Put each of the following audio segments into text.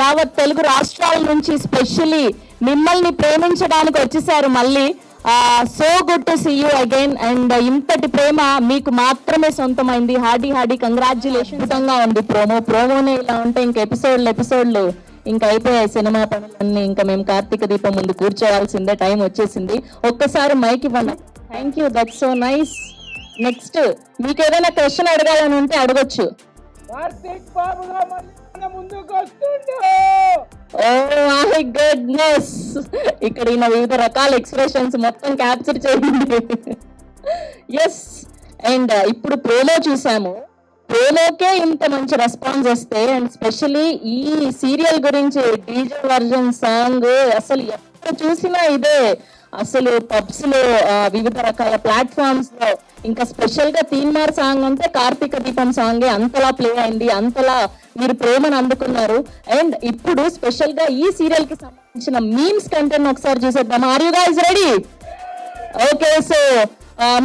యావత్ తెలుగు రాష్ట్రాల నుంచి స్పెషల్లీ మిమ్మల్ని ప్రేమించడానికి వచ్చేసారు మళ్ళీ. So good to see you again and ఇంతటి ప్రేమ మీకు మాత్రమే సొంతమైంది. హార్డీ హార్డీ కంగ్రాచులేషన్ ఉంది. ప్రోమో ప్రోమోనే ఇలా ఉంటే ఇంక ఎపిసోడ్లు ఎపిసోడ్లు. ఇంకా అయిపోయాయి సినిమా పనులన్నీ. ఇంకా మేము కార్తీక దీపం ముందు కూర్చోవాల్సిందే. టైం వచ్చేసింది. ఒక్కసారి మైక్ ఇవ్వండి. Thank you that so nice next మీకు ఏదైనా క్వశ్చన్ అడగాలని ఉంటే అడగొచ్చు. కార్తీక్ బాబు మన ముందుకు వస్తుండు. ఓ మై గుడ్నెస్ ఇక్కడ ఈయన వివిధ రకాల ఎక్స్ప్రెషన్స్ మొత్తం క్యాప్చర్ చేయండి. ఎస్ అండ్ uh, ఇప్పుడు ప్రోలో చూసాము. ప్రోలోకే ఇంత మంచి రెస్పాన్స్ వస్తే అండ్ స్పెషలీ ఈ సీరియల్ గురించి డీజే వర్జన్ సాంగ్ అసలు ఎక్కడ చూసినా ఇదే. అసలు పబ్స్లో వివిధ రకాల ప్లాట్ఫామ్స్లో ఇంకా స్పెషల్గా తీన్మార్ సాంగ్ అంటే కార్తీక దీపం సాంగ్ అంతలా ప్లే అయింది అంతలా మీరు ప్రేమను అందుకున్నారు. అండ్ ఇప్పుడు స్పెషల్గా ఈ సీరియల్కి సంబంధించిన మీమ్స్ కంటెంట్ ఒకసారి చూసేద్దాం. Are you guys ready okay so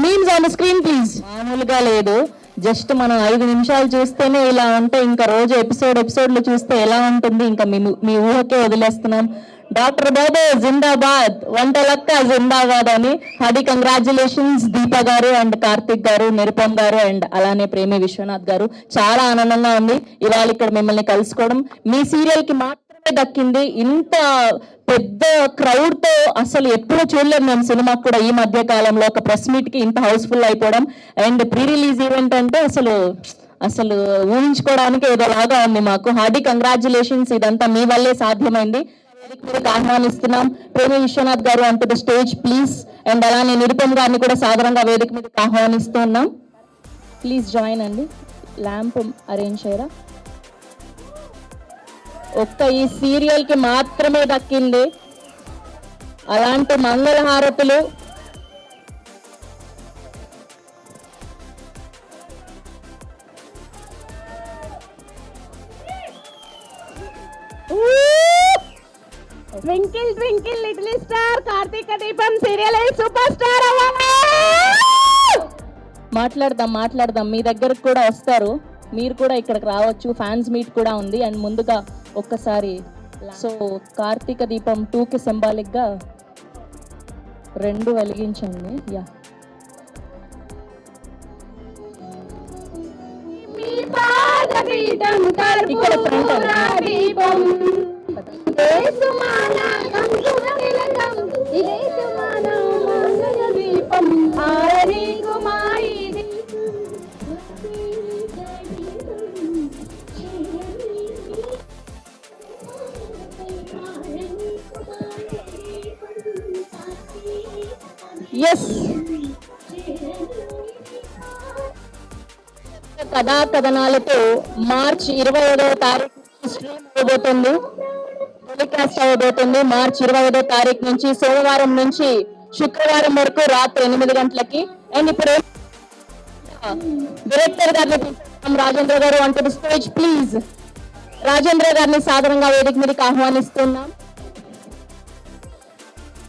memes on screen please మామూలుగా లేదు. జస్ట్ మనం ఐదు నిమిషాలు చూస్తేనే ఇలా ఉంటే ఇంకా రోజు ఎపిసోడ్ ఎపిసోడ్లు చూస్తే ఎలా ఉంటుంది? ఇంకా మీ మీ ఊహకే వదిలేస్తున్నాం. డాక్టర్ బాబు జిందాబాద్ వంట లక్క జిందాబాద్ అని హడి కంగ్రాచులేషన్స్ దీప గారు అండ్ కార్తిక్ గారు నిరుపమ్ గారు అండ్ అలానే ప్రేమి విశ్వనాథ్ గారు. చాలా ఆనందంగా ఉంది. ఇవాళ ఇక్కడ మిమ్మల్ని కలుసుకోవడం. మీ సీరియల్కి మాత్రమే దక్కింది. ఇంత పెద్ద క్రౌడ్తో అసలు ఎప్పుడు చూడలేదు మేము సినిమా కూడా ఈ మధ్య కాలంలో. ఒక ప్రెస్ మీట్కి ఇంత హౌస్ఫుల్ అయిపోవడం. అండ్ ప్రీ రిలీజ్ ఈవెంట్ అంటే అసలు అసలు ఊహించుకోవడానికి ఏదో లాగా ఉంది మాకు. హార్డీ కంగ్రాచులేషన్స్ ఇదంతా మీ వల్లే సాధ్యమైంది. వేదిక ఆహ్వానిస్తున్నాం ప్రేమి విశ్వనాథ్ గారు అంటూ ద స్టేజ్ ప్లీజ్ అండ్ అలానే నిరుపమ్ గారిని కూడా సాధారణంగా వేదిక మీదకి ఆహ్వానిస్తున్నాం ప్లీజ్ జాయిన్ అండి. ల్యాంప్ అరేంజ్ చేయరా? ఒక్క ఈ సీరియల్కి మాత్రమే దక్కింది. అలాంటి మంగళహారతులు twinkle twinkle little star Karthika Deepam serial super star మాట్లాడదాం మాట్లాడదాం. మీ దగ్గరకు కూడా వస్తారు. మీరు కూడా ఇక్కడికి రావచ్చు. ఫ్యాన్స్ మీట్ కూడా ఉంది. అండ్ ముందుగా ఒక్కసారి సో కార్తీక దీపం టూకి సింబాలిక్గా రెండు వెలిగించండి. యా. ఇక్కడ front ఎస్ కథా కథనాలతో మార్చి ఇరవై ఐదవ తారీఖు స్ట్రీమ్ అయిపోతుంది టెలికాస్ట్ అవబోతుంది ఇరవై ఐదో తారీఖు నుంచి సోమవారం నుంచి శుక్రవారం వరకు రాత్రి ఎనిమిది గంటలకి. అండ్ ఇప్పుడు డైరెక్టర్ గారిని రాజేంద్ర గారు అంటే స్టేజ్ ప్లీజ్ రాజేంద్ర గారిని సాధారణంగా వేదిక మీదకి ఆహ్వానిస్తున్నాం.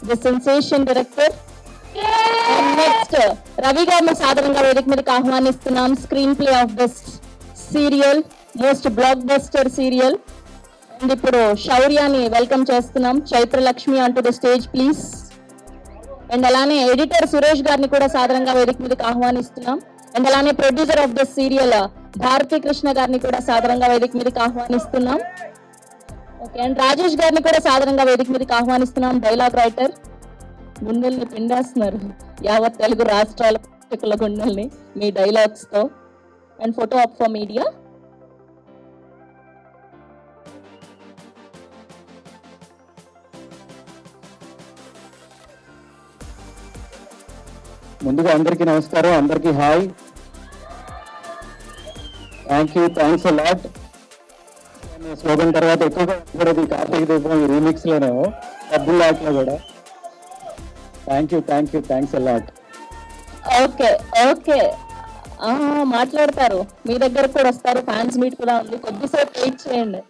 The sensation director next Ravi గారిని సాధారణంగా వేదిక మీదకి ఆహ్వానిస్తున్నాం. Screenplay of the serial most blockbuster serial and ఇప్పుడు శౌర్యాని వెల్కమ్ చేస్తున్నాం. చైత్రలక్ష్మి అంటూ ద స్టేజ్ ప్లీజ్ అండ్ అలానే ఎడిటర్ సురేష్ గారిని కూడా సాధారణంగా వేదిక మీదకి ఆహ్వానిస్తున్నాం. అండ్ అలానే producer of the serial Bharati Krishna గారిని కూడా సాధారణంగా వేదిక మీదకి ఆహ్వానిస్తున్నాం. ఓకే అండ్ రాజేష్ గారిని కూడా సాధారణంగా వేదిక మీదకి ఆహ్వానిస్తున్నాం డైలాగ్ రైటర్ గుండెల్ని పిండేస్తున్నారు. యావత్ తెలుగు రాష్ట్రాల ప్రేక్షకుల గుండెల్ని మీ డైలాగ్స్తో. And photo up for media ముందుగా అందరికీ నమస్కారం అందరికీ hi. Thank you thanks lot slogan తర్వాత ఎక్కువగా కూడా ఈ కార్తీక దీపం ఈ రీమిక్స్ లోనేమో లాట్లో కూడా. Thank you thank you thanks lot okay okay మాట్లాడతారు. మీ దగ్గర కూడా వస్తారు. ఫ్యాన్స్ మీట్ కూడా ఉంది. కొద్దిసేపు వెయిట్ చేయండి.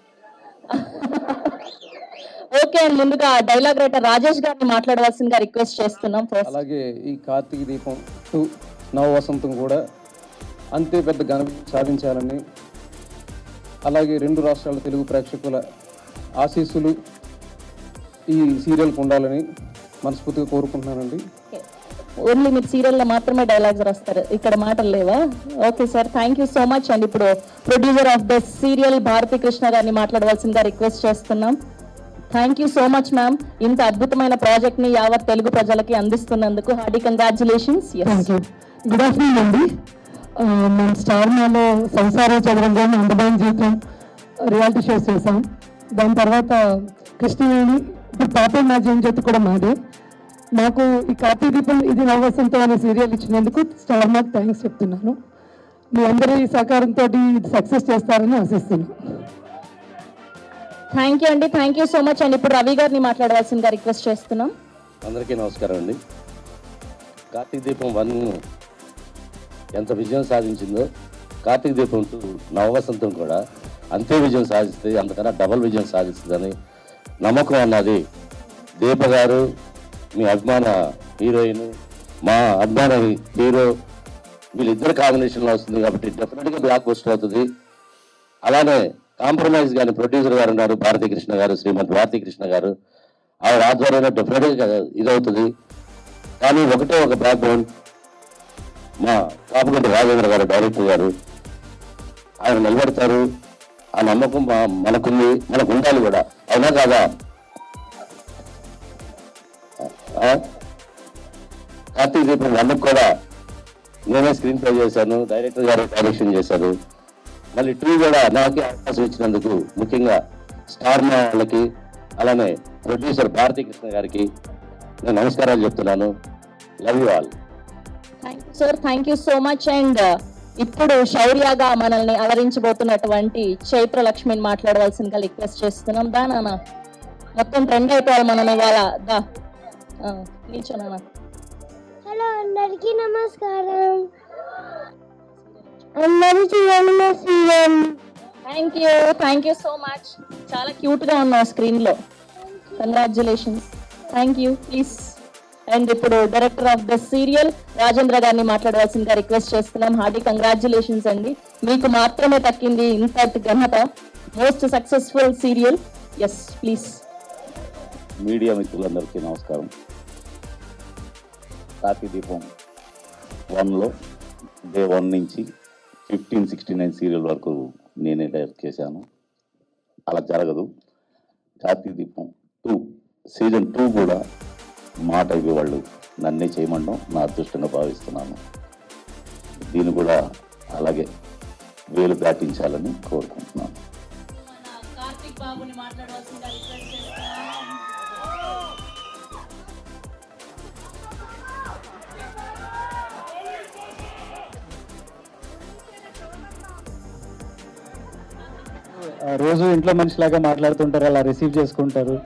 ఓకే అండ్ ముందుగా డైలాగ్ రైటర్ రాజేష్ గారిని మాట్లాడవలసిందిగా రిక్వెస్ట్ చేస్తున్నాం. అలాగే ఈ కార్తీక దీపం టూ నవ వసంతం కూడా అంతే పెద్ద ఘన సాధించాలని అలాగే రెండు రాష్ట్రాల తెలుగు ప్రేక్షకుల ఆశీస్సులు ఈ సీరియల్కి ఉండాలని మనస్ఫూర్తిగా కోరుకుంటున్నానండి. ఓన్లీ మీరు సీరియల్లో మాత్రమే డైలాగ్స్ రాస్తారు. ఇక్కడ మాటలు లేవా? Okay sir thank you so much and ఇప్పుడు producer of the serial Bharati Krishna గారిని మాట్లాడవలసిందిగా రిక్వెస్ట్ చేస్తున్నాం. Thank you so much ma'am ఇంత అద్భుతమైన ప్రాజెక్ట్ని యావత్ తెలుగు ప్రజలకి అందిస్తున్నందుకు హార్డీ కంగ్రాచులేషన్స్ గుడ్ ఆఫ్టర్నూన్ అండి. మేము స్టార్ మాలో సంసార చదరంగం అందమైన జీవితం రియాలిటీ షోస్ చేసాం దాని తర్వాత కృష్ణవేణి ఇప్పుడు పాప మ్యాజిన్ జయంతి కూడా మాదే. మాకు ఈ కాపీ దీపం ఇది నవవసంతం అనే సీరియల్ ఇచ్చినందుకు స్టార్ మాకు థ్యాంక్స్ చెప్తున్నాను. మీ అందరి సహకారంతో ఇది సక్సెస్ చేస్తారని ఆశిస్తున్నాను థ్యాంక్ యూ అండి థ్యాంక్ యూ సో మచ్ అండి ఇప్పుడు రవి గారిని మాట్లాడవలసిందిగా రిక్వెస్ట్ చేస్తున్నాం. అందరికీ నమస్కారం అండి. కార్తీక దీపం వన్ ఎంత విజయం సాధించిందో కార్తీక దీపం టూ నవవసంతం కూడా అంతే విజయం సాధిస్తే అంతకన్నా డబల్ విజయం సాధిస్తుందని నమ్మకం అన్నది. దీప గారు మీ అభిమాన హీరోయిన్ మా అభిమాన హీరో వీళ్ళిద్దరు కాంబినేషన్లో వస్తుంది కాబట్టి డెఫినెట్గా బ్లాక్ బస్టర్ అవుతుంది. అలానే కాంప్రమైజ్ కానీ ప్రొడ్యూసర్ గారు ఉన్నారు భారతీ కృష్ణ గారు శ్రీమతి భారతీ కృష్ణ గారు. ఆవిడ ఆధ్వర్యంలో డెఫినెట్గా ఇదవుతుంది. కానీ ఒకటే ఒక బ్యాక్గ్రౌండ్ మా కాపుగంటి రాజేంద్ర గారు డైరెక్టర్ గారు ఆయన నిలబెడతారు. ఆ నమ్మకం మనకుంది మనకు ఉండాలి కూడా. అవునా కాదా? ఆ? కార్తీక దీపం నమ్మకు కూడా నేనే స్క్రీన్ ప్లే చేశాను డైరెక్టర్ గారు డైరెక్షన్ చేశారు. మళ్ళీ టూ కూడా నాకే అవకాశం ఇచ్చినందుకు ముఖ్యంగా స్టార్ మా వాళ్ళకి అలానే ప్రొడ్యూసర్ భారతీ కృష్ణ గారికి నేను నమస్కారాలు చెప్తున్నాను. Love you all thank you sir thank you so much and ఇప్పుడు శౌర్యగా మనల్ని అలరించబోతున్నటువంటి చైత్ర లక్ష్మిని మాట్లాడవలసిందిగా రిక్వెస్ట్ చేస్తున్నాం. దా నాన్న. మొత్తం ట్రెండ్ అయిపోవాలి మనం ఇవాళ. దా. నిల్చో నాన్న. హలో అందరికీ నమస్కారం. అందరూ చూడండి మా CM thank you thank you so much చాలా క్యూట్గా ఉన్నావు స్క్రీన్లో congratulations thank you please and ఇప్పుడు director of the serial Rajendra గారిని మాట్లాడవలసిందిగా రిక్వెస్ట్ చేస్తున్నాం. హార్డీ కంగ్రాచులేషన్స్ అండి. మీకు మాత్రమే దక్కింది ఇంతటి ఘనత. Most successful serial yes please media మిత్రులందరికీ నమస్కారం. కార్తీక దీపం వన్లో డే వన్ నుంచి ఫిఫ్టీన్ సిక్స్టీ నైన్ సీరియల్ వరకు నేనే డైరెక్ట్ చేశాను. అలా జరగదు. కార్తీక దీపం టూ సీజన్ టూ కూడా మాట ఇవ్వేవాళ్ళు. వాళ్ళు నన్నే చేయమండం నా అదృష్టంగా భావిస్తున్నాను. దీన్ని కూడా అలాగే వేలు దాటించాలని కోరుకుంటున్నాను. రోజు ఇంట్లో మనిషిలాగా మాట్లాడుతుంటారు అలా రిసీవ్ చేసుకుంటారు.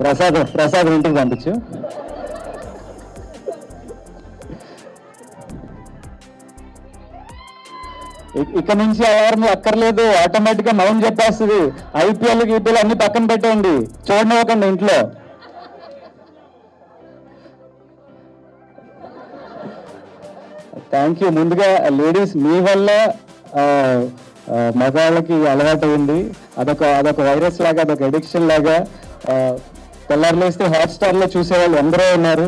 ప్రసాద్ ప్రసాద్ ఇంటికి పంపించు. ఇ- ఇక నుంచి అలారం అక్కర్లేదు ఆటోమేటిక్గా మౌన్ చెప్పేస్తుంది. ఐపీఎల్ గీపీఎల్ అన్ని పక్కన పెట్టండి. చూడనివ్వకండి ఇంట్లో. థ్యాంక్ యూ ముందుగా లేడీస్ మీ వల్ల మగాళ్ళకి మగవాళ్ళకి అలవాటు ఉంది. అదొక అదొక వైరస్ లాగా అదొక ఎడిక్షన్ లాగా ఆ, తెల్లారులేస్తే హాట్స్టార్లో చూసేవాళ్ళు చూసే వాళ్ళు ఎందరో ఉన్నారు.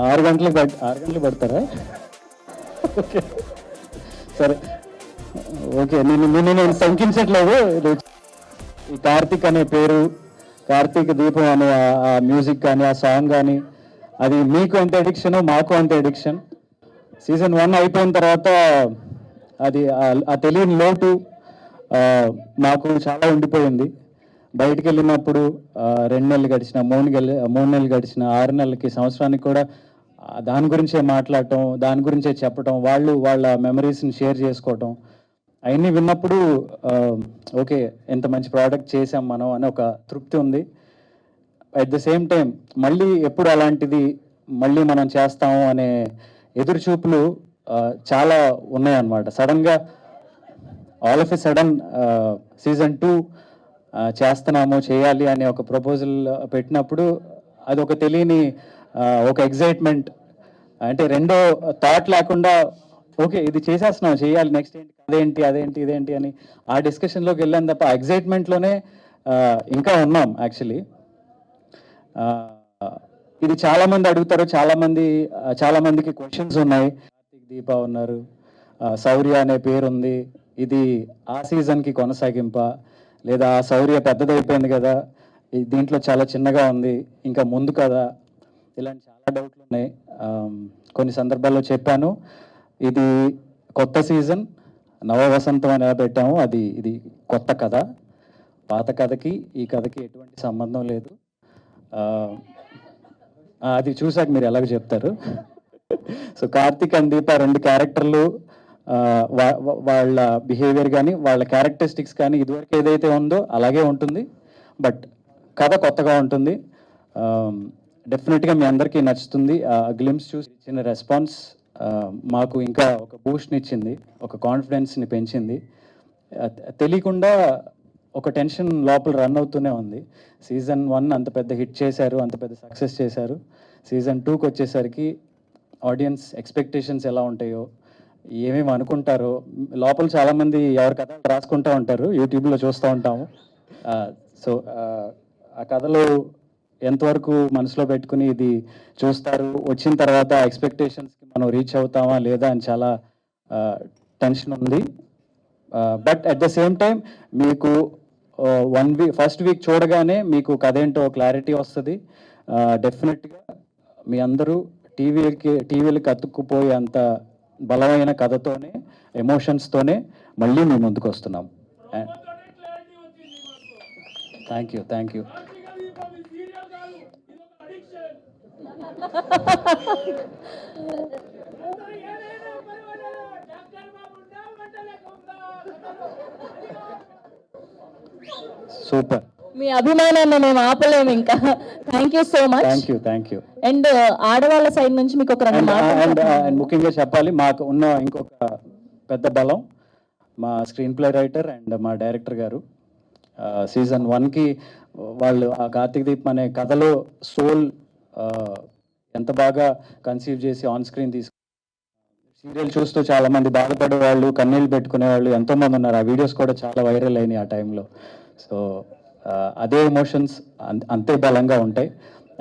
ఆరు గంటలకు పడ్ ఆరు గంటలు పడతారా? ఓకే. సరే. ఓకే. నేను నిన్ను నేను శంకించట్లేదు. ఈ కార్తిక్ అనే పేరు కార్తీక దీపం అనే ఆ మ్యూజిక్ కానీ ఆ సాంగ్ కానీ అది మీకు ఎంత ఎడిక్షన్ మాకు అంత ఎడిక్షన్ సీజన్ వన్ అయిపోయిన తర్వాత అది ఆ- తెలియని లోటు మాకు చాలా ఉండిపోయింది. బయటికి వెళ్ళినప్పుడు రెండు నెలలు గడిచిన మూడు నెలలు మూడు నెలలు గడిచిన ఆరు నెలలకి సంవత్సరానికి కూడా దాని గురించే మాట్లాడటం దాని గురించే చెప్పటం వాళ్ళు వాళ్ళ మెమరీస్ని షేర్ చేసుకోవటం అవన్నీ విన్నప్పుడు ఓకే ఎంత మంచి ప్రోడక్ట్ చేసాం మనం అని ఒక తృప్తి ఉంది. అట్ ద సేమ్ టైం మళ్ళీ ఎప్పుడు అలాంటిది మళ్ళీ మనం చేస్తాము అనే ఎదురుచూపులు చాలా ఉన్నాయన్నమాట. సడన్గా all of a sudden season two చేస్తున్నాము చేయాలి అనే ఒక ప్రపోజల్ పెట్టినప్పుడు అది ఒక తెలియని ఒక ఎగ్జైట్మెంట్ అంటే రెండో థాట్ లేకుండా ఓకే ఇది చేసేస్తున్నాం చేయాలి నెక్స్ట్ ఏంటి అదేంటి అదేంటి ఇదేంటి అని ఆ డిస్కషన్లోకి వెళ్ళాను తప్ప ఎగ్జైట్మెంట్లోనే ఇంకా ఉన్నాం యాక్చువల్లీ ఇది చాలా మంది అడుగుతారు చాలా మంది చాలా మందికి క్వశ్చన్స్ ఉన్నాయి. కార్తీక్ దీప ఉన్నారు శౌర్య అనే పేరు ఉంది. ఇది ఆ సీజన్కి కొనసాగింప లేదా ఆ శౌర్య పెద్దదైపోయింది కదా దీంట్లో చాలా చిన్నగా ఉంది ఇంకా ముందు కదా ఇలాంటి చాలా డౌట్లు ఉన్నాయి. కొన్ని సందర్భాల్లో చెప్పాను ఇది కొత్త సీజన్ నవ వసంతం అని పెట్టాము అది ఇది కొత్త కథ. పాత కథకి ఈ కథకి ఎటువంటి సంబంధం లేదు. అది చూసాక మీరు ఎలాగ చెప్తారు? సో కార్తిక్ అండ్ దీప రెండు క్యారెక్టర్లు వాళ్ళ బిహేవియర్ కానీ వాళ్ళ క్యారెక్టరిస్టిక్స్ కానీ ఇదివరకు ఏదైతే ఉందో అలాగే ఉంటుంది. బట్ కథ కొత్తగా ఉంటుంది. డెఫినెట్గా మీ అందరికీ నచ్చుతుంది. గ్లిమ్స్ చూసి ఇచ్చిన రెస్పాన్స్ మాకు ఇంకా ఒక బూస్ట్ని ఇచ్చింది ఒక కాన్ఫిడెన్స్ని పెంచింది. తెలియకుండా ఒక టెన్షన్ లోపల రన్ అవుతూనే ఉంది. సీజన్ వన్ అంత పెద్ద హిట్ చేశారు అంత పెద్ద సక్సెస్ చేశారు. సీజన్ టూకి వచ్చేసరికి ఆడియన్స్ ఎక్స్పెక్టేషన్స్ ఎలా ఉంటాయో ఏమేమి అనుకుంటారో లోపల చాలామంది ఎవరి కథ రాసుకుంటూ ఉంటారు యూట్యూబ్లో చూస్తూ ఉంటాము. సో ఆ కథలు ఎంతవరకు మనసులో పెట్టుకుని ఇది చూస్తారు వచ్చిన తర్వాత ఎక్స్పెక్టేషన్స్కి మనం రీచ్ అవుతామా లేదా అని చాలా టెన్షన్ ఉంది. But at the same time మీకు వన్ వీక్ ఫస్ట్ వీక్ చూడగానే మీకు కథ ఏంటో క్లారిటీ వస్తుంది. డెఫినెట్గా మీ అందరూ టీవీలకి టీవీలకి అతుక్కుపోయే అంత బలమైన కథతోనే ఎమోషన్స్తోనే మళ్ళీ మేము ముందుకు వస్తున్నాం. Thank you thank you super మీ అభిమానాన్ని మేము ఆపలేము ఇంకా. Thank you so much thank you thank you and ఆడవాళ్ళ సైడ్ నుంచి మీకు ఒక రెండు అండ్ అండ్ చెప్పండి. అండ్ ముఖ్యంగా చెప్పాలి మాకు ఉన్న ఇంకొక పెద్ద బలం మా స్క్రీన్ ప్లే రైటర్ అండ్ మా డైరెక్టర్ గారు. సీజన్ వన్కి వాళ్ళు ఆ కార్తీక్ దీప్ అనే కథలో సోల్ ఎంత బాగా కన్సీవ్ చేసి ఆన్ స్క్రీన్ తీసుకు సీరియల్ చూస్తూ చాలా మంది బాధపడే వాళ్ళు కన్నీళ్ళు పెట్టుకునే వాళ్ళు ఎంతో మంది ఉన్నారు. ఆ వీడియోస్ కూడా చాలా వైరల్ అయినాయి ఆ టైంలో సో uh, అదే ఎమోషన్స్ అంతే బలంగా ఉంటాయి.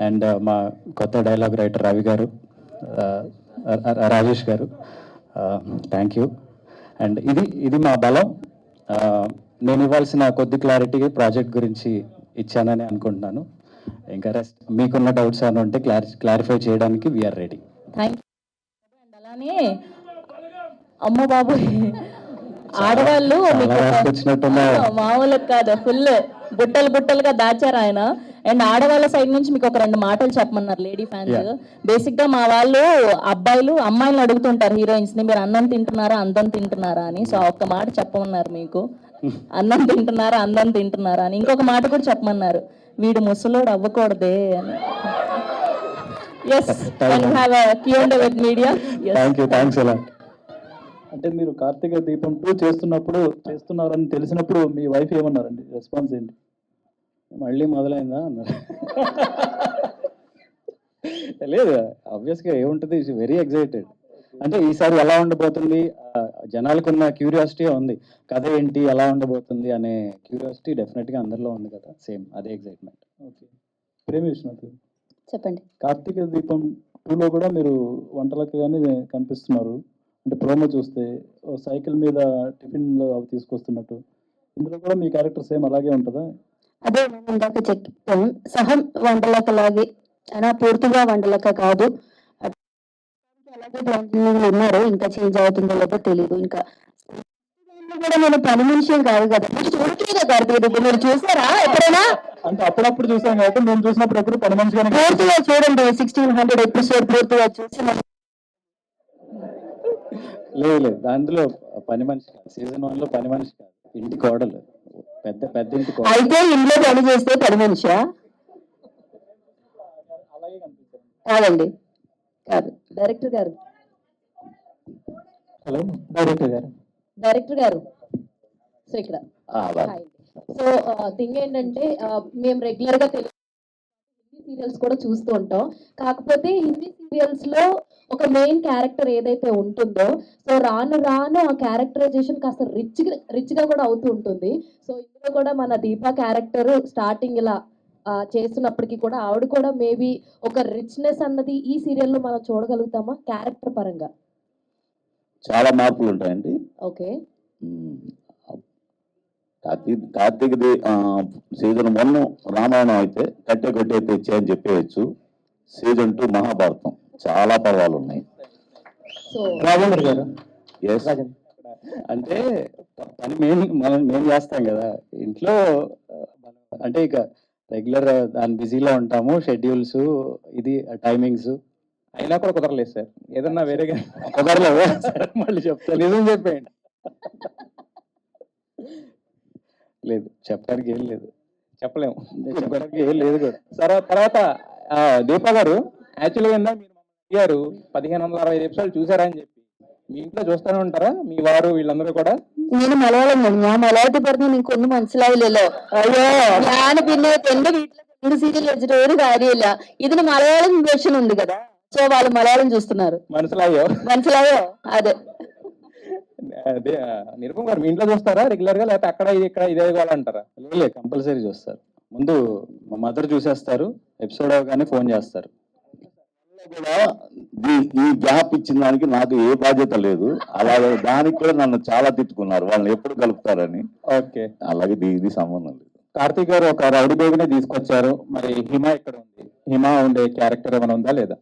అండ్ uh, మా కొత్త డైలాగ్ రైటర్ రవి గారు uh, రాజేష్ గారు థ్యాంక్ యూ అండ్ ఇది ఇది మా బలం. నేను ఇవ్వాల్సిన కొద్ది క్లారిటీ ప్రాజెక్ట్ గురించి ఇచ్చానని అనుకుంటున్నాను. ఇంకా రెస్ట్ మీకున్న డౌట్స్ అని ఉంటే క్లారి క్లారిఫై చేయడానికి వీఆర్ రెడీ థ్యాంక్ యూ అలానే అమ్మ బాబు ఆడవాళ్ళు మామూలుగా కాదు ఫుల్ బుట్టలు బుట్టలుగా దాచారు ఆయన. అండ్ ఆడవాళ్ళ సైడ్ నుంచి మీకు ఒక రెండు మాటలు చెప్పమన్నారు లేడీ ఫ్యాన్స్. బేసిక్గా మా వాళ్ళు అబ్బాయిలు అమ్మాయిలను అడుగుతుంటారు హీరోయిన్స్ని మీరు అన్నం తింటున్నారా అందం తింటున్నారా అని. సో ఒక్క మాట చెప్పమన్నారు మీకు. అన్నం తింటున్నారా అందం తింటున్నారా అని. ఇంకొక మాట కూడా చెప్పమన్నారు. వీడు ముసలోడు అవ్వకూడదే అని. Yes have media thank you thanks ఎలా అంటే మీరు కార్తీక దీపం టూ చేస్తున్నప్పుడు చేస్తున్నారని తెలిసినప్పుడు మీ వైఫ్ ఏమన్నారండి? రెస్పాన్స్ ఏంటి? మళ్ళీ మొదలైందా అన్నారు. లేదు ఆబ్వియస్గా ఏముంటుంది వెరీ ఎక్సైటెడ్ అంటే ఈసారి ఎలా ఉండబోతుంది? జనాలకు ఉన్న క్యూరియాసిటీ ఉంది. కథ ఏంటి ఎలా ఉండబోతుంది అనే క్యూరియాసిటీ డెఫినెట్గా అందరిలో ఉంది కదా సేమ్ అదే ఎక్సైట్మెంట్ ఓకే. ప్రేమ విశ్వనాథ్. చెప్పండి. కార్తీక దీపం టూలో కూడా మీరు వంటలకు కానీ కనిపిస్తున్నారు. అంటే ప్రోమో చూస్తే సైకిల్ మీద టిఫిన్లు అవి తీసుకొస్తున్నట్టు. ఇందులో కూడా మీ క్యారెక్టర్ సేమ్ అలాగే ఉంటుందా? అదే నేను ఇందాక చెప్పాను. సహం వంటలకలాగే అయినా పూర్తిగా వంటలక కాదు. అలాగే ఉన్నారు ఇంకా చేంజ్ అవుతుందో లేదో తెలియదు ఇంకా కూడా నేను పని మనిషి కాదు కదా. మీరు చూడట్లేదు దీపం మీరు చూసారా ఎప్పుడైనా? అంటే అప్పుడప్పుడు చూసాం కాబట్టి నేను చూసినప్పుడు ఎప్పుడు పని మనిషిగానే పూర్తిగా చూడండి. సిక్స్టీన్ హండ్రెడ్ ఎపిసోడ్ పూర్తిగా చూసి మనం లేదు లేదు. దాంట్లో పని మనిషి కాదు. సీజన్ వన్లో పని మనిషి కాదు. ఇంటి కోడలు. పెద్ద పెద్ద ఇంటి కోడలు. అయితే ఇంట్లో పని చేస్తే పని మనిషా? కాదండి. కాదు. డైరెక్టర్ గారు. హలో డైరెక్టర్ గారు. డైరెక్టర్ గారు. సో ఇక్కడ. సో థింగ్ ఏంటంటే మేము రెగ్యులర్గా తెలుగు సీరియల్స్ కూడా చూస్తూ ఉంటాం. కాకపోతే హిందీ సీరియల్స్లో ఒక మెయిన్ క్యారెక్టర్ ఏదైతే ఉంటుందో సో రాను రాను ఆ క్యారెక్టరైజేషన్ కాస్త రిచ్ రిచ్గా కూడా అవుతూ ఉంటుంది. సో ఇందులో కూడా మన దీపా క్యారెక్టర్ స్టార్టింగ్ ఇలా చేస్తున్నప్పటికీ కూడా ఆవిడ కూడా మేబీ ఒక రిచ్నెస్ అన్నది ఈ serial లో మనం చూడగలుగుతామా? క్యారెక్టర్ పరంగా. చాలా మార్పులు ఉంటాయండి. Okay. Karthik Karthik season one Ramayanam అయితే కట్టే కొట్టే తెచ్చే అని చెప్పేయచ్చు. Season two Mahabharatam. చాలా పర్వాలు ఉన్నాయి. సో రాజేంద్ర గారు? ఎస్ అంటే పని మేము మనం మేము చేస్తాం కదా. ఇంట్లో అంటే ఇక రెగ్యులర్ దాని బిజీలో ఉంటాము షెడ్యూల్స్ ఇది టైమింగ్స్ అయినా కూడా కుదరలేదు సార్. ఏదన్నా వేరేగా కుదరలేదు. సరే, మళ్ళీ చెప్తాను. నిజం చెప్పేయండి. లేదు చెప్పడానికి ఏం లేదు. చెప్పలేము. చెప్పడానికి ఏం లేదు కూడా. సరే తర్వాత దీపా గారు యాక్చువల్గా గారు పదిహేను వందల అరవై నిమిషాలు చూసారా అని చెప్పి. మీ ఇంట్లో చూస్తానే ఉంటారా? మీ వారు వీళ్ళందరూ కూడా? నేను మలయాళం ഞാൻ മലയാളത്തിൽ പറഞ്ഞ നിങ്ങൾക്ക് ഒന്നും മനസ്സിലാവില്ലല്ലോ അയ്യോ ഞാൻ പിന്നെ എന്റെ വീട്ടിലെ തെലുങ്ക് സീരിയൽ വെച്ചിട്ട് ഒരു കാര്യമില്ല ഇതിന് മലയാളം വേർഷൻ కదా. సో వాళ్ళు మలయాళం చూస్తున్నారు. మనసులాయో? మనసులాయో? అదే. అదే నిరుపం గారు మీ ఇంట్లో చూస్తారా? రెగ్యులర్గా లేకపోతే అక్కడ ఇక్కడ ఇదే అంటారా కంపల్సరీ చూస్తారు. ముందు మా మదర్ చూసేస్తారు. ఎపిసోడ్ కానీ ఫోన్ చేస్తారు. కూడా ఈ- ఈ గ్యాప్ ఇచ్చిన దానికి నాకు ఏ బాధ్యత లేదు. అలాగే దానికి కూడా నన్ను చాలా తిట్టుకున్నారు. వాళ్ళని ఎప్పుడు కలుపుతారని. ఓకే. అలాగే దీనికి సంబంధం లేదు. కార్తీక్ గారు ఒక రౌడీ బేబీని తీసుకొచ్చారు. మరి హిమ ఇక్కడ ఉంది? హిమ ఉండే క్యారెక్టర్ ఏమైనా ఉందా? లేదా?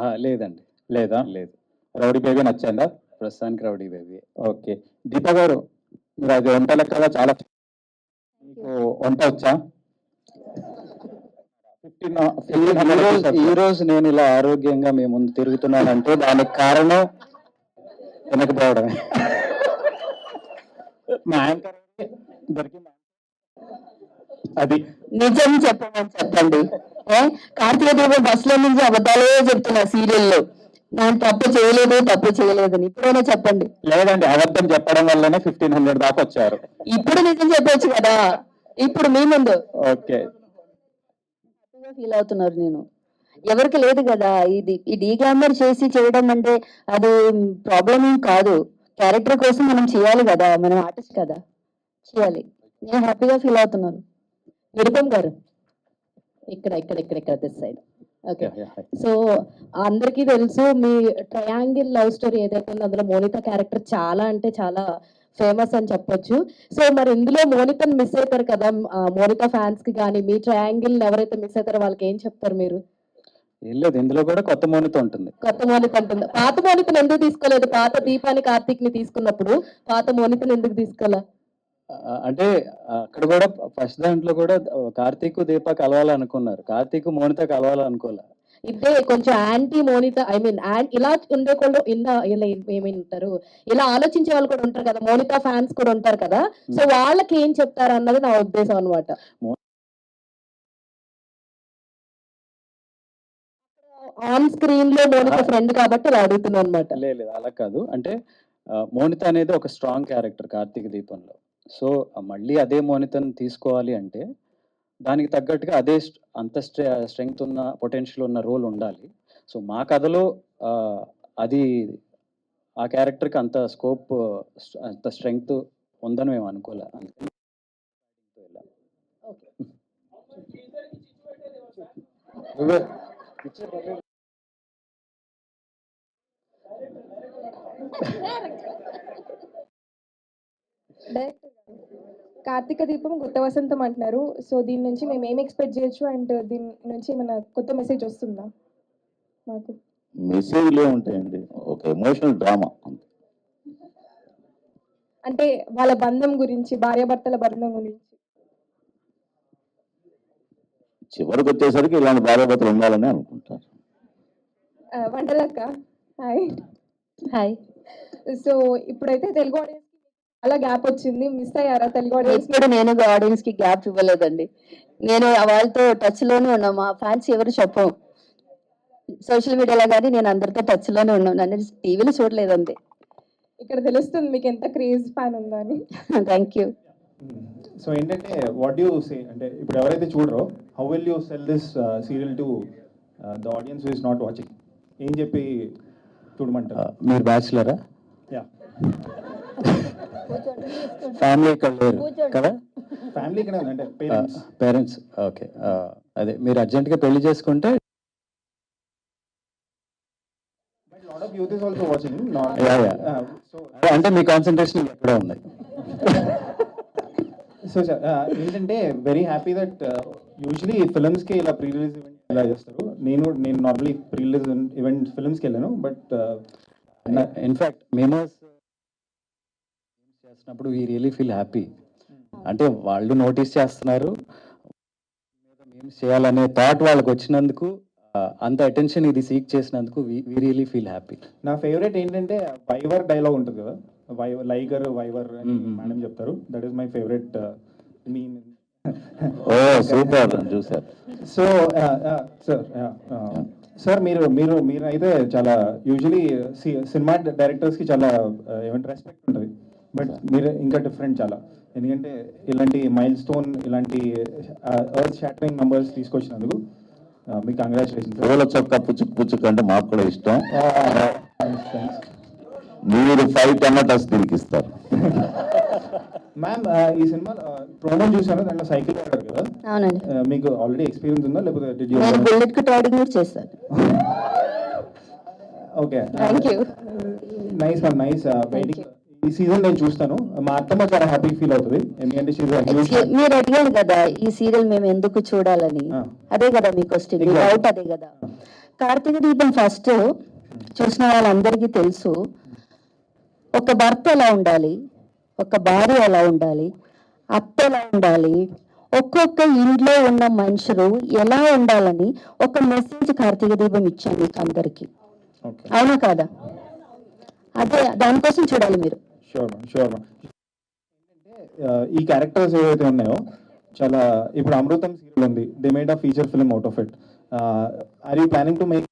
ఆ, లేదండి. లేదా? లేదు. రౌడీ బేబీ నచ్చిందా? ప్రస్తుతానికి రౌడీ బేబీ. ఓకే. దీప గారు మీరు అది వంట లెక్కగా చాలా మీకు వంట వచ్చా? ఈ రోజు నేను ఇలా ఆరోగ్యంగా మీ ముందు తిరుగుతున్నానంటే దానికి కారణం తినకపోవడమే మా యాంకర్ దొరికిందా. అది నిజం చెప్పమని చెప్పండి. కార్తీక దీపం బస్లో నుంచి అబద్ధాలే చెప్తున్నా సీరియల్లో. నేను తప్పు చేయలేదు తప్పు చేయలేదని. ఇప్పుడైనా చెప్పండి. లేదండి అబద్ధం చెప్పడం వల్లనే ఫిఫ్టీన్ హండ్రెడ్ దాకా వచ్చారు. ఇప్పుడు నిజం చెప్పొచ్చు కదా. ఇప్పుడు మీ ముందు. ఓకే. ఫీల్ అవుతున్నారు నేను. ఎవరికి లేదు కదా ఇది ఈ డీగ్లామర్ చేసి చేయడం అంటే అది ప్రాబ్లం ఏం కాదు. క్యారెక్టర్ కోసం మనం చేయాలి కదా మనం ఆర్టిస్ట్ కదా. చేయాలి. నేను హ్యాపీగా ఫీల్ అవుతున్నాను. నిరుపమ్ గారు. ఇక్కడ ఇక్కడ ఇక్కడ ఇక్కడ దిస్ సైడ్ ఓకే సో అందరికీ తెలుసు మీ ట్రయాంగిల్ లవ్ స్టోరీ ఏదైతే ఉందో అందులో మోనిత క్యారెక్టర్ చాలా అంటే చాలా ఫేమస్ అని చెప్పొచ్చు. సో మరి ఇందులో మోనితను మిస్ అవుతారు కదా మోనిత ఫ్యాన్స్కి కానీ మీ ట్రయాంగిల్ ఎవరైతే మిస్ అవుతారో వాళ్ళకి ఏం చెప్తారు మీరు? ఏం లేదు ఇందులో కూడా కొత్త మోనిత ఉంటుంది. కొత్త మోనిత ఉంటుంది. పాత మోనితను ఎందుకు తీసుకోలేదు? పాత దీపాని కార్తీక్ని తీసుకున్నప్పుడు పాత మోనితను ఎందుకు తీసుకోలే? అంటే అక్కడ కూడా ఫస్ట్ దాంట్లో కూడా కార్తీక్ దీప కలవాలనుకున్నారు. కార్తీక్ మోనిత కలవాలనుకోలే. ఇదే కొంచెం యాంటీ మోనిత ఐ మీన్ ఇలా ఉండే వాళ్ళు ఇలా ఇలా ఏమంటారు ఇలా ఆలోచించే వాళ్ళు కూడా ఉంటారు కదా మోనిత ఫ్యాన్స్ కూడా ఉంటారు కదా. సో వాళ్ళకి ఏం చెప్తారు అన్నది నా ఉద్దేశం అనమాట ఆన్ స్క్రీన్లో మోనిత ఫ్రెండ్ కాబట్టి అలా అడుగుతున్నాను అనమాట లేదు అలా కాదు. అంటే మోనిత అనేది ఒక స్ట్రాంగ్ క్యారెక్టర్ కార్తీక దీపంలో. సో మళ్ళీ అదే మోనితను తీసుకోవాలి అంటే దానికి తగ్గట్టుగా అదే స్ట్- అంత స్ట్రెంగ్త్ ఉన్న పొటెన్షియల్ ఉన్న రోల్ ఉండాలి. సో మా కథలో అది ఆ క్యారెక్టర్కి అంత స్కోప్ అంత స్ట్రెంగ్త్ ఉందని మేము అనుకోలే. డైరెక్టర్ కార్తీక దీపం కొత్త వసంతం అంటున్నారు. సో దీని నుంచి మేము ఏం ఎక్స్పెక్ట్ చేయొచ్చు? అండ్ దీని నుంచి ఏమైనా కొత్త మెసేజ్ వస్తుందా మాకు? మెసేజ్లు ఏముంటాయండి ఒక ఎమోషనల్ డ్రామా అంటే వాళ్ళ బంధం గురించి భార్యాభర్తల బంధం గురించి. చివరికి వచ్చేసరికి ఇలాంటి భార్యాభర్తలు ఉండాలని అనుకుంటారు. వంటలక్క హాయ్. హాయ్. సో ఇప్పుడైతే తెలుగు ఆడియన్స్ చాలా గ్యాప్ వచ్చింది. మిస్ అయ్యారా తెలుగు ఆడియన్స్ ఎప్పుడు నేను ఆడియన్స్కి గ్యాప్ ఇవ్వలేదండి. నేను వాళ్ళతో టచ్లోనే ఉన్నా. మా ఫ్యాన్స్ ఎవరు చెప్పం. సోషల్ మీడియాలో కానీ నేను అందరితో టచ్లోనే ఉన్నాను నన్ను టీవీలో చూడలేదు అంతే ఇక్కడ తెలుస్తుంది మీకు ఎంత క్రేజ్ ఫ్యాన్ ఉందో అని. థ్యాంక్ యూ సో ఏంటంటే వాట్ యూ సే అంటే ఇప్పుడు ఎవరైతే చూడరో how will you sell this serial to the audience is not watching ఏం చెప్పి చూడమంటారు? మీరు బ్యాచులరా? యా ఫ్యామిలీ ఇక్కడ లేరు కదా? ఫ్యామిలీ ఇక్కడ అంటే పేరెంట్స్ పేరెంట్స్ ఓకే అదే మీరు అర్జెంట్గా పెళ్ళి చేసుకుంటే. సో అంటే మీ కాన్సన్ట్రేషన్ ఎక్కడో ఉంది. సో సార్ ఏంటంటే వెరీ హ్యాపీ దట్ యూజువలీ ఫిల్మ్స్కి ఇలా ప్రీ రిలీజ్ ఈవెంట్ ఇలా చేస్తారు? నేను నేను నార్మలీ ప్రీ రిలీజ్ ఈవెంట్ ఫిల్మ్స్కి వెళ్ళాను బట్ ఇన్ఫాక్ట్ మేము చేసినప్పుడు వీ రియలీ ఫీల్ హ్యాపీ అంటే వాళ్ళు నోటీస్ చేస్తున్నారు. మేము చేయాలనే థాట్ వాళ్ళకి వచ్చినందుకు అంత అటెన్షన్ ఇది సీక్ చేసినందుకు వీ రియలీ ఫీల్ హ్యాపీ నా ఫేవరెట్ ఏంటంటే వైవర్ డైలాగ్ ఉంటుంది కదా? వైవర్ లైగర్ వైవర్ అని. మేడం చెప్తారు. That is my favourite mean oh super చూసారు సో సార్ సార్ మీరు మీరు మీరు అయితే చాలా యూజువలీ సినిమా డైరెక్టర్స్కి చాలా uh, ఏమంటే రెస్పెక్ట్ ఉంటుంది. బట్ మీరు ఇంకా డిఫరెంట్ చాలా. ఎందుకంటే ఇలాంటి మైల్ స్టోన్ ఇలాంటి ఎర్త్ షాటరింగ్ నంబర్స్ తీసుకొచ్చినందుకు మీకు కంగ్రాచులేషన్ పూల చొక్క పుచ్చుకు పుచ్చుకు అంటే మాకు కూడా ఇష్టం. మీరు ఫైవ్ టమాటాస్ దీనికి ఇస్తారు. మ్యామ్ ఈ సినిమా ప్రోమో చూసాను దాంట్లో సైకిల్ వాడారు కదా? అవునండి. మీకు ఆల్రెడీ ఎక్స్పీరియన్స్ ఉందా? లేకపోతే నేను బుల్లెట్కి రైడింగ్ కూడా చేశాను. Okay thank you nice ma'am nice waiting ఈ సీజన్ నేను చూస్తాను. మా అత్తమ్మ చాలా హ్యాపీ ఫీల్ అవుతుంది. ఎందుకంటే మీరు అడిగారు కదా ఈ సీరియల్ మేము ఎందుకు చూడాలని. అదే కదా మీకు వస్తుంది Exactly. డౌట్ అదే కదా. కార్తీక దీపం ఫస్ట్ చూసిన వాళ్ళందరికీ తెలుసు. ఒక భర్త ఎలా ఉండాలి? ఒక భార్య ఎలా ఉండాలి? అత్త ఎలా ఉండాలి? ఒక్కొక్క ఇంట్లో ఉన్న మనుషులు ఎలా ఉండాలని ఒక మెసేజ్ కార్తీక దీపం ఇచ్చాను మీకు అందరికి అవునా కాదా? అదే దానికోసం చూడాలి మీరు. షూర్ మ్యామ్ షూర్ మ్యామ్ ఈ క్యారెక్టర్స్ ఏవైతే ఉన్నాయో చాలా ఇప్పుడు అమృతం సీరియల్ ఉంది. They made a feature film out of it are you planning to make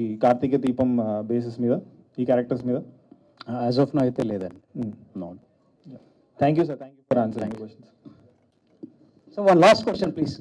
ఈ కార్తీక దీపం బేసిస్ మీద ఈ క్యారెక్టర్స్ మీద? యాజ్ ఆఫ్ నో అయితే లేదండి. No thank you sir thank you for answering questions so one last question please